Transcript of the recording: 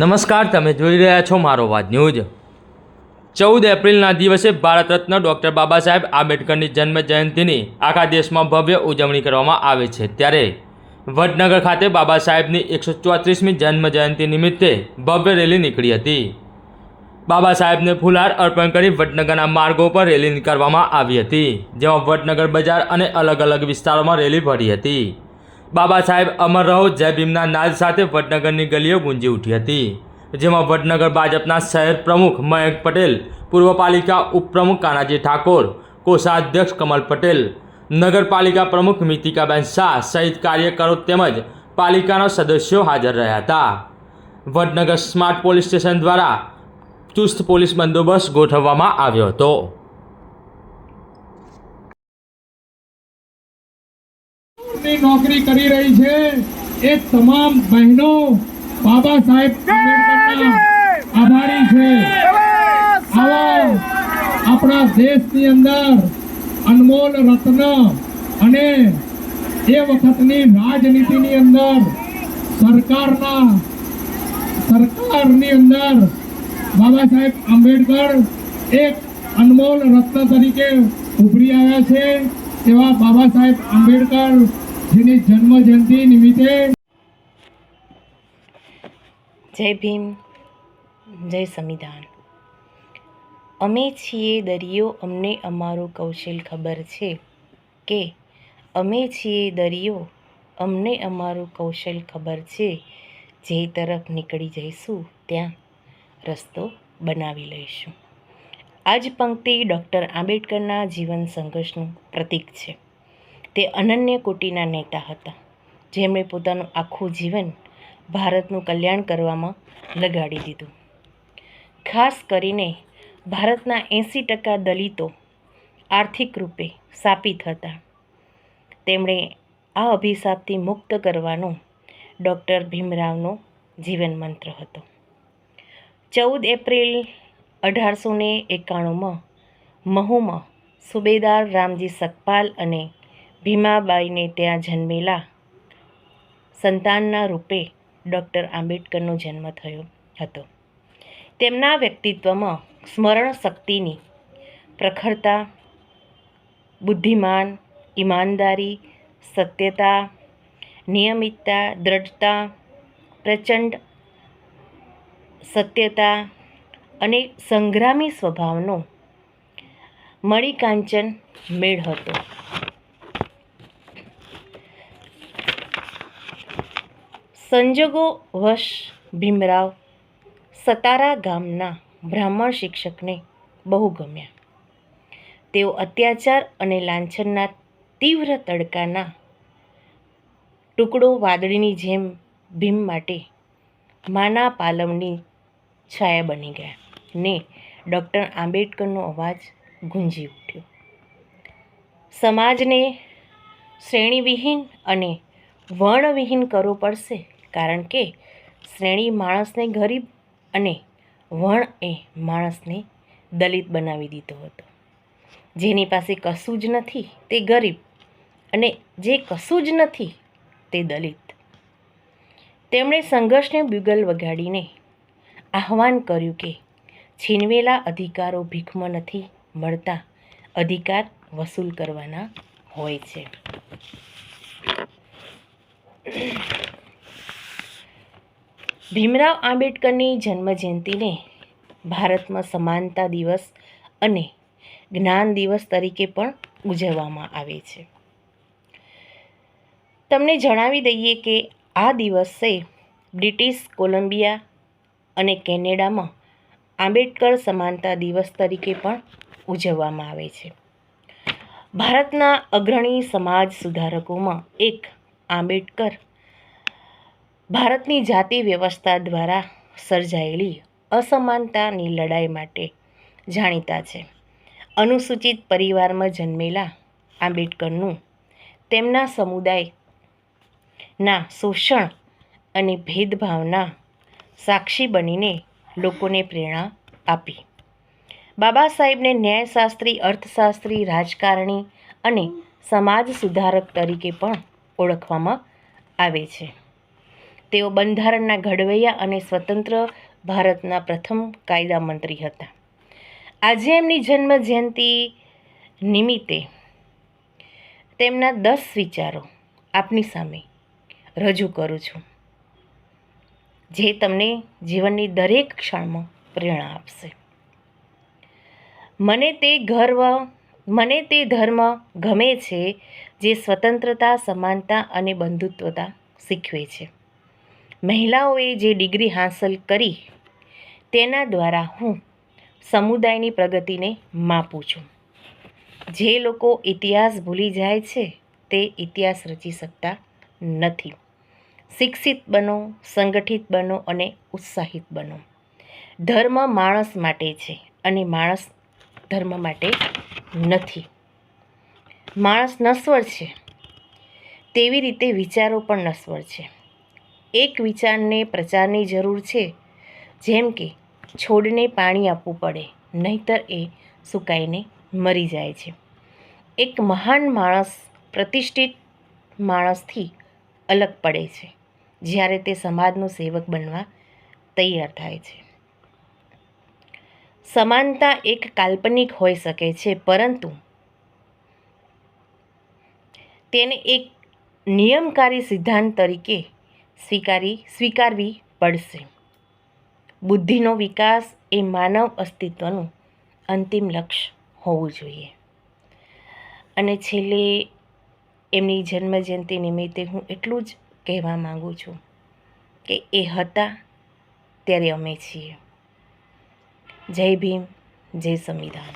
નમસ્કાર, તમે જોઈ રહ્યા છો મારો વાત ન્યૂઝ. ચૌદ એપ્રિલના દિવસે ભારત રત્ન ડૉક્ટર બાબા સાહેબ આંબેડકરની જન્મ જયંતિની આખા દેશમાં ભવ્ય ઉજવણી કરવામાં આવે છે. ત્યારે વડનગર ખાતે બાબા સાહેબની એકસો ચોત્રીસમી જન્મ જયંતિ નિમિત્તે ભવ્ય રેલી નીકળી હતી. બાબા સાહેબને ફુલહાર અર્પણ કરી વડનગરના માર્ગો પર રેલી નીકળવામાં આવી હતી, જેમાં વડનગર બજાર અને અલગ અલગ વિસ્તારોમાં રેલી ભરી હતી. બાબા સાહેબ અમર રહો, જય ભીમના નાદ સાથે વડનગરની ગલીઓ ગુંજી ઉઠી હતી. જેમાં વડનગર ભાજપના શહેર પ્રમુખ મયંક પટેલ, પૂર્વ પાલિકા ઉપપ્રમુખ કાનાજી ઠાકોર, કોષાધ્યક્ષ કમલ પટેલ, નગરપાલિકા પ્રમુખ મિતિકાબેન શાહ સહિત કાર્યકરો તેમજ પાલિકાના સદસ્યો હાજર રહ્યા હતા. વડનગર સ્માર્ટ પોલીસ સ્ટેશન દ્વારા ચુસ્ત પોલીસ બંદોબસ્ત ગોઠવવામાં આવ્યો હતો. ની નોકરી કરી રહી છે. એ તમામ બહેનો બાબા સાહેબ આભારી છે. આવા આપણા દેશની અંદર અનમોલ રત્ન અને એ વખતની રાજનીતિની અંદર સરકારના સરકારની અંદર બાબા સાહેબ આંબેડકર એક અનમોલ રત્ન તરીકે ઉભરી આવ્યા છે. એવા બાબા સાહેબ આંબેડકર જેની જન્મ જયંતિ નિમિત્તે જય ભીમ, જય સંવિધાન. અમે છીએ દરિયો, અમને અમારું કૌશલ ખબર છે કે અમે છીએ દરિયો, અમને અમારું કૌશલ ખબર છે. જે તરફ નીકળી જઈશું, ત્યાં રસ્તો બનાવી લઈશું. આ જ પંક્તિ ડૉક્ટર આંબેડકરના જીવન સંઘર્ષનું પ્રતીક છે. તે અનન્ય કોટીના નેતા હતા. જેમણે પોતાનું આખું જીવન ભારતનું કલ્યાણ કરવામાં લગાડી દીધું. ખાસ કરીને ભારતના એંસી ટકા દલિતો આર્થિક રૂપે સાપિત હતા. તેમણે આ અભિશાપથી મુક્ત કરવાનો ડૉક્ટર ભીમરાવનો જીવન મંત્ર હતો. ચૌદ એપ્રિલ અઢારસો ને એકાણુંમાં મહુમાં સુબેદાર રામજી સકપાલ અને ભીમાબાઈને ત્યાં જન્મેલા સંતાનના રૂપે ડૉક્ટર આંબેડકરનો જન્મ થયો હતો. તેમના વ્યક્તિત્વમાં સ્મરણ શક્તિની પ્રખરતા, બુદ્ધિમાન, ઈમાનદારી, સત્યતા, નિયમિતતા, દ્રઢતા, પ્રચંડ સત્યતા અને સંગ્રામી સ્વભાવનો મણિકાંચન મેળ હતો. સંજોગો વશ ભીમરાવ સતારા ગામના બ્રાહ્મણ શિક્ષકને બહુ ગમ્યા. તેઓ અત્યાચાર અને લાંછનના તીવ્ર તડકાના ટુકડો વાદળીની જેમ ભીમ માટે માના પાલવની છાયા બની ગયા ને ડૉક્ટર આંબેડકરનો અવાજ ગુંજી ઉઠ્યો. સમાજને શ્રેણીવિહીન અને વર્ણવિહીન કરવો પડશે. કારણ કે શ્રેણી માણસને ગરીબ અને વણએ માણસને દલિત બનાવી દીધો હતો. જેની પાસે કશું જ નથી, તે ગરીબ અને જે કશું જ નથી, તે દલિત. તેમણે સંઘર્ષને બ્યુગલ વગાડીને આહવાન કર્યું કે છીનવેલા અધિકારો ભીખમાં નથી મળતા, અધિકાર વસૂલ કરવાના હોય છે. ભીમરાવ આંબેડકરની જન્મજયંતિને ભારતમાં સમાનતા દિવસ અને જ્ઞાન દિવસ તરીકે પણ ઉજવવામાં આવે છે. તમને જણાવી દઈએ કે આ દિવસે બ્રિટિશ કોલંબિયા અને કેનેડામાં આંબેડકર સમાનતા દિવસ તરીકે પણ ઉજવવામાં આવે છે. ભારતના અગ્રણી સમાજ સુધારકોમાં એક આંબેડકર ભારતની જાતિ વ્યવસ્થા દ્વારા સર્જાયેલી અસમાનતાની લડાઈ માટે જાણીતા છે. અનુસૂચિત પરિવારમાં જન્મેલા આંબેડકરનું તેમના સમુદાયના શોષણ અને ભેદભાવના સાક્ષી બનીને લોકોને પ્રેરણા આપી. બાબા સાહેબને ન્યાયશાસ્ત્રી, અર્થશાસ્ત્રી, રાજકારણી અને સમાજ સુધારક તરીકે પણ ઓળખવામાં આવે છે. તેઓ બંધારણના ઘડવૈયા અને સ્વતંત્ર ભારતના પ્રથમ કાયદા મંત્રી હતા. આજે એમની જન્મ જયંતિ નિમિત્તે તેમના દસ વિચારો આપની સામે રજૂ કરું છું, જે તમને જીવનની દરેક ક્ષણમાં પ્રેરણા આપશે. મને તે ગર્વ, મને તે ધર્મ ગમે છે જે સ્વતંત્રતા, સમાનતા અને બંધુત્વતા શીખવે છે. મહિલાઓએ જે ડિગ્રી હાંસલ કરી, તેના દ્વારા હું સમુદાયની પ્રગતિને માપું છું. જે લોકો ઇતિહાસ ભૂલી જાય છે, તે ઇતિહાસ રચી શકતા નથી. શિક્ષિત બનો, સંગઠિત બનો અને ઉત્સાહિત બનો. ધર્મ માણસ માટે છે અને માણસ ધર્મ માટે નથી. માણસ નશ્વર છે. તેવી રીતે વિચારો પણ નશ્વર છે. એક વિચારને પ્રચારની જરૂર છે. જેમ કે, છોડને પાણી આપવું પડે, નહીતર એ સુકાઈને મરી જાય છે. એક મહાન માણસ, પ્રતિષ્ઠિત માણસથી અલગ પડે છે, જ્યારે તે સમાજનો સેવક બનવા તૈયાર થાય છે. સમાનતા એક કાલ્પનિક હોઈ શકે છે, પરંતુ તેને એક નિયમકારી સિદ્ધાંત તરીકે સ્વીકારી, સ્વીકારવી પડશે. બુદ્ધિનો વિકાસ એ માનવ અસ્તિત્વનું અંતિમ લક્ષ્ય હોવું જોઈએ. અને છેલ્લે, એમની જન્મજયંતિ નિમિત્તે હું એટલું જ કહેવા માગું છું કે એ હતા ત્યારે અમે છીએ. જય ભીમ, જય સંવિધાન.